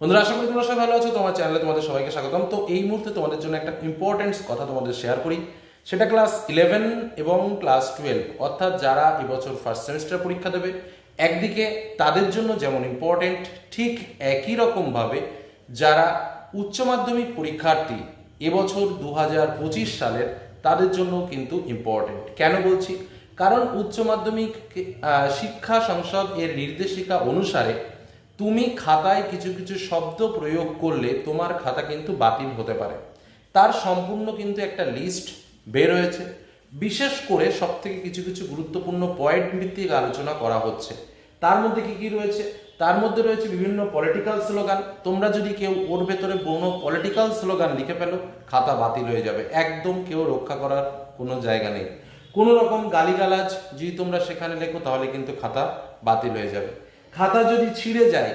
বন্ধুরা, আশা করি তোমরা সবাই ভালো আছো। তোমার চ্যানেলে তোমাদের সবাইকে স্বাগতম। তো এই মুহূর্তে তোমাদের জন্য একটা ইম্পর্টেন্ট কথা তোমাদের শেয়ার করি। সেটা ক্লাস ইলেভেন এবং ক্লাস টুয়েলভ অর্থাৎ যারা এবছর ফার্স্ট সেমিস্টার পরীক্ষা দেবে, একদিকে তাদের জন্য যেমন ইম্পর্টেন্ট ঠিক একই রকমভাবে যারা উচ্চ মাধ্যমিক পরীক্ষার্থী এবছর দু হাজার পঁচিশ সালের, তাদের জন্য কিন্তু ইম্পর্টেন্ট কেন বলছি? কারণ উচ্চ মাধ্যমিক শিক্ষা সংসদ এর নির্দেশিকা অনুসারে তুমি খাতায় কিছু কিছু শব্দ প্রয়োগ করলে তোমার খাতা কিন্তু বাতিল হতে পারে। তার সম্পূর্ণ কিন্তু একটা লিস্ট বের হয়েছে। বিশেষ করে সব থেকে কিছু কিছু গুরুত্বপূর্ণ পয়েন্ট ভিত্তিক আলোচনা করা হচ্ছে। তার মধ্যে কি কি রয়েছে? তার মধ্যে রয়েছে বিভিন্ন পলিটিক্যাল স্লোগান তোমরা যদি কেউ ওর ভেতরে কোনো পলিটিক্যাল স্লোগান লিখে ফেলো, খাতা বাতিল হয়ে যাবে। একদম কেউ রক্ষা করার কোনো জায়গা নেই। কোনো রকম গালিগালাজ যদি তোমরা সেখানে লেখো, তাহলে কিন্তু খাতা বাতিল হয়ে যাবে। খাতা যদি ছিঁড়ে যায়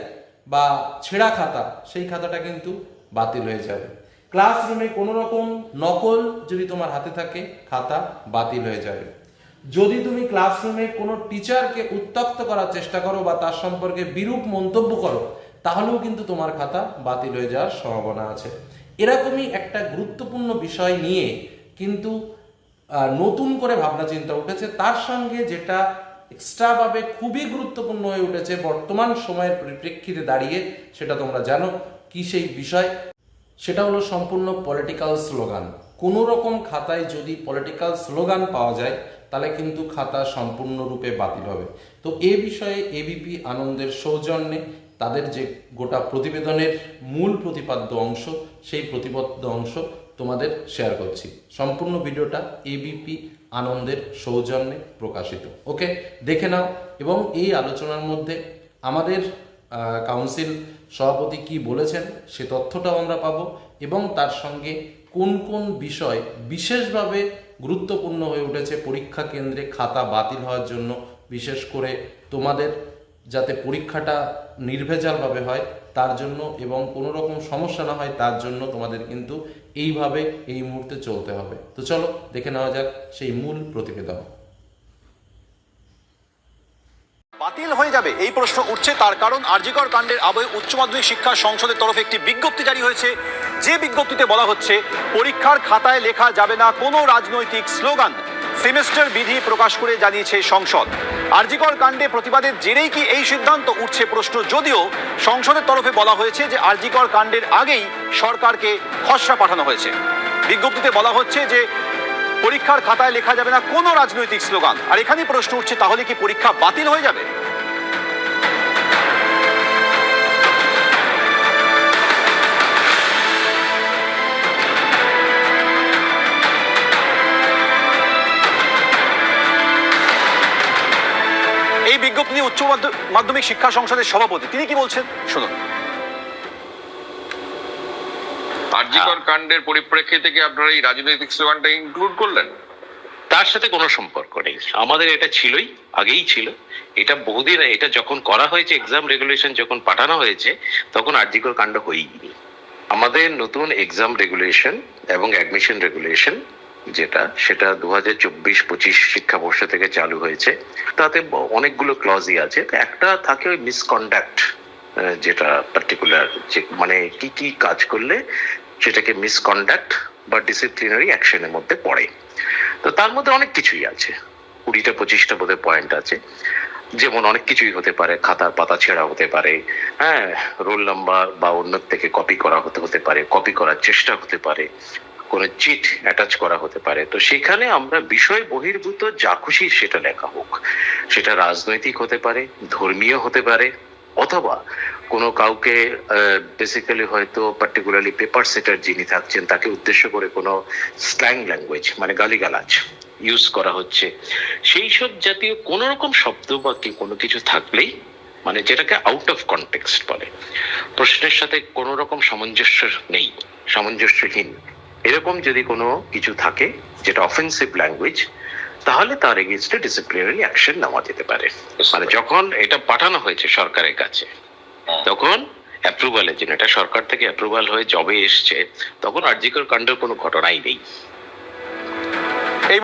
বা ছেঁড়া খাতা, সেই খাতাটা কিন্তু বাতিল হয়ে যাবে। ক্লাসরুমে কোনো রকম নকল যদি তোমার হাতে থাকে, খাতা বাতিল হয়ে যাবে। যদি তুমি ক্লাসরুমে কোনো টিচারকে উত্তক্ত করার চেষ্টা করো বা তার সম্পর্কে বিরূপ মন্তব্য করো, তাহলেও কিন্তু তোমার খাতা বাতিল হয়ে যাওয়ার সম্ভাবনা আছে। এরকমই একটা গুরুত্বপূর্ণ বিষয় নিয়ে কিন্তু নতুন করে ভাবনা চিন্তা উঠেছে। তার সঙ্গে যেটা এক্সট্রাভাবে খুবই গুরুত্বপূর্ণ হয়ে উঠেছে বর্তমান সময়ের পরিপ্রেক্ষিতে দাঁড়িয়ে, সেটা তোমরা জানো কি সেই বিষয়। সেটা হলো সম্পূর্ণ পলিটিক্যাল স্লোগান কোনো রকম খাতায় যদি পলিটিক্যাল স্লোগান পাওয়া যায়, তাহলে কিন্তু খাতা সম্পূর্ণরূপে বাতিল হবে। তো এ বিষয়ে এবিপি আনন্দের সৌজন্যে তাদের যে গোটা প্রতিবেদনের মূল প্রতিপাদ্য অংশ, সেই প্রতিপাদ্য অংশ তোমাদের শেয়ার করছি। সম্পূর্ণ ভিডিওটা এবিপি আনন্দের সৌজন্যে প্রকাশিত। ওকে, দেখে নাও। এবং এই আলোচনার মধ্যে আমাদের কাউন্সিল সভাপতি কি বলেছেন সে তথ্যটাও আমরা পাবো এবং তার সঙ্গে কোন কোন বিষয় বিশেষভাবে গুরুত্বপূর্ণ হয়ে উঠেছে পরীক্ষা কেন্দ্রে খাতা বাতিল হওয়ার জন্য, বিশেষ করে তোমাদের যাতে পরীক্ষাটা নির্ভেজালভাবে হয় তার জন্য এবং কোনো রকম সমস্যা না হয় তার জন্য তোমাদের কিন্তু এইভাবে এই মুহূর্তে চলতে হবে। তো চলো, দেখে নেওয়া যাক সেই মূল প্রতিবেদন। বাতিল হয়ে যাবে এই প্রশ্ন উঠছে তার কারণ আরজিকর কাণ্ডের আবহে উচ্চ মাধ্যমিক শিক্ষা সংসদের তরফে একটি বিজ্ঞপ্তি জারি হয়েছে। যে বিজ্ঞপ্তিতে বলা হচ্ছে, পরীক্ষার খাতায় লেখা যাবে না কোনো রাজনৈতিক স্লোগান। সেমেস্টার বিধি প্রকাশ করে জানিয়েছে সংসদ। আরজিকর কাণ্ডে প্রতিবাদের জেরেই কি এই সিদ্ধান্ত উঠছে প্রশ্ন যদিও সংসদের তরফে বলা হয়েছে যে আরজিকর কাণ্ডের আগেই সরকারকে খসড়া পাঠানো হয়েছে। বিজ্ঞপ্তিতে বলা হচ্ছে যে পরীক্ষার খাতায় লেখা যাবে না কোনো রাজনৈতিক স্লোগান। আর এখানেই প্রশ্ন উঠছে, তাহলে কি পরীক্ষা বাতিল হয়ে যাবে? বিজ্ঞপ্তি নিয়ে উচ্চ মাধ্যমিক শিক্ষা সংসদের সভাপতি। তিনি কি বলছেন? শুনুন। আরজিকর কাণ্ডের পরিপ্রেক্ষিতে কি আপনারা এই রাজনৈতিক স্লোগানটা ইনক্লুড করলেন? তার সাথে কোনো সম্পর্ক নেই। আমাদের এটা ছিলই আগেই ছিল। এটা বহুদিন এটা যখন করা হয়েছে এক্সাম রেগুলেশন যখন পাঠানো হয়েছে তখন আর্জিকর কাণ্ড হয়েইনি আমাদের নতুন এক্সাম রেগুলেশন এবং অ্যাডমিশন রেগুলেশন যেটা সেটা দু হাজার চব্বিশ পঁচিশ শিক্ষাবর্ষ থেকে চালু হয়েছে। তাতে অনেকগুলো ক্লজই আছে। একটা থাকে ওই মিসকন্ডাক্ট যেটা পার্টিকুলার যে মানে কি কি কাজ করলে সেটাকে মিসকন্ডাক্ট বা ডিসিপ্লিনারি অ্যাকশনের মধ্যে পড়ে। তো তার মধ্যে অনেক কিছুই আছে। কুড়িটা, পঁচিশটা বোধহয় পয়েন্ট আছে। যেমন অনেক কিছুই হতে পারে। খাতার পাতা ছেঁড়া হতে পারে। হ্যাঁ রোল নাম্বার বা অন্য থেকে কপি করা হতে হতে পারে। কপি করার চেষ্টা হতে পারে। কোনো চিট অ্যাটাচ করা হতে পারে। তো সেখানে আমরা বিষয় বহির্ভূত যা খুশি সেটা লেখা হোক। সেটা রাজনৈতিক হতে পারে, ধর্মীয় হতে পারে, অথবা কোনো কাউকে বেসিক্যালি হয়তো পার্টিকুলারলি পেপার সেটার যিনি থাকছেন, তাকে উদ্দেশ্য করে কোনো স্ল্যাং ল্যাঙ্গুয়েজ মানে গালিগালাজ ইউজ করা হচ্ছে। সেই সব জাতীয় কোনো রকম শব্দ বা কি কোনো কিছু থাকলেই মানে যেটাকে আউট অফ কনটেক্সট বলে। প্রশ্নের সাথে কোনো রকম সামঞ্জস্য নেই, সামঞ্জস্যহীন। এরকম যদি কোনো কিছু থাকে যেটা অফেন্সিভ ল্যাঙ্গুয়েজ তাহলে তার এগেনস্টে ডিসিপ্লিনারি অ্যাকশন নেওয়া যেতে পারে। মানে যখন এটা পাঠানো হয়েছে সরকারের কাছে তখন অ্যাপ্রুভালের জন্য এটা সরকার থেকে অ্যাপ্রুভাল হয়ে জবে এসছে তখন আর্জিকর কাণ্ডের কোনো ঘটনাই নেই।